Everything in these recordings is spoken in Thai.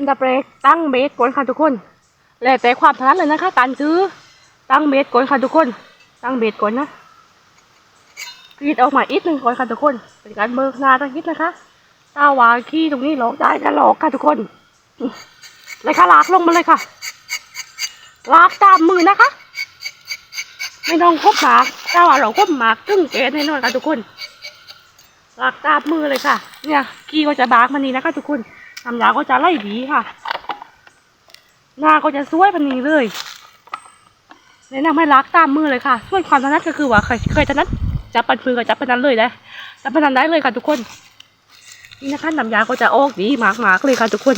อันดับแรกตั้งเบสก่อนค่ะทุกคน แล้วแต่ความถนัดเลยนะคะ การซื้อตั้งเบสก่อนค่ะทุกคน ตั้งเบสก่อนนะกรีดออกมาอีกหนึ่งก่อนค่ะทุกคน เป็นการเบิกนาตั้งคิดนะคะถ้าวางขี้ตรงนี้หลอกได้ก็หลอกค่ะทุกคนเลยค่ะลากลงมาเลยค่ะลากตามมือนะคะ ไม่ต้องคบหมากถ้าว่าเราคบหมากตึ้งเกสแน่นอนค่ะทุกคนลากตามมือเลยค่ะ เนี่ยขี้ก็จะบากมันนี้นะคะ ทุกคน น้ำยาก็จะไล่ดีค่ะ หน้าก็จะสวยพันนี้เลยแนะนำให้ลักตามมือเลยค่ะ ส่วนความถนัดก็คือว่าเคยเคยถนัดจับปันพื้นกับจับปันนั้นเลยได้จับปันนั้นได้เลยค่ะทุกคน นี่นะคะน้ำยาก็จะออกดีมากๆเลยค่ะทุกคน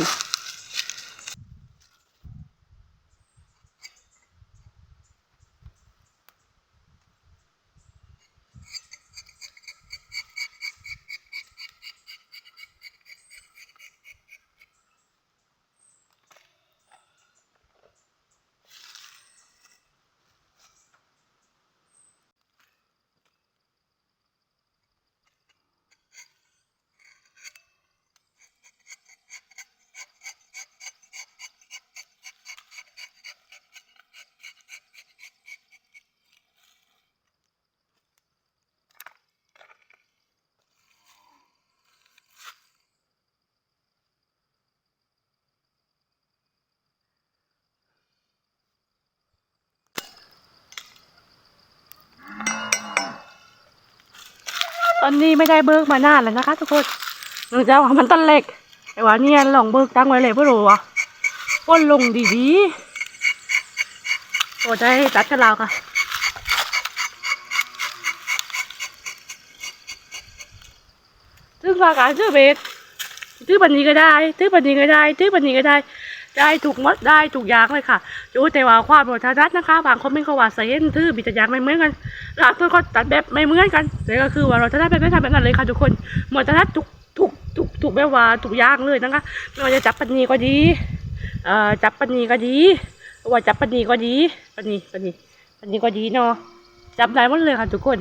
ตอนนี้ไม่ได้เบิกมานานแล้วนะคะทุกคนหนูจะว่ามันต้นเล็กแต่ว่าเนี่ยลองเบิกตั้งไว้เลยเพื่อรู้ว่าป้นลงดีๆโอ้ได้จัดกันแล้วค่ะซึ่งว่าการซื้อเบสซื้อปันนี้ก็ได้ซื้อปันนี้ก็ได้ซื้อปันนี้ก็ได้ ได้ถูกมดได้ถูกยางเลยค่ะจูแต่ว่าความโปรดทนัดนะคะ บางคนไม่เขาว่าใส่เอ็นทื่อบิดยางไม่เหมือนกันหลายคนก็ตัดแบบไม่เหมือนกันแต่ก็คือว่าเราจะได้แบบไม่ทำแบบนั้นเลยค่ะทุกคนหมดทนัดทุกทุกทุกทุกแบบว่าทุกยางเลยนะคะไม่ว่าจะจับปันนีก็ดีเอ่อจับปันนีก็ดีว่าจับปันนีก็ดีปันนีปันนีปันนีก็ดีเนาะจับได้หมดเลยค่ะทุกคน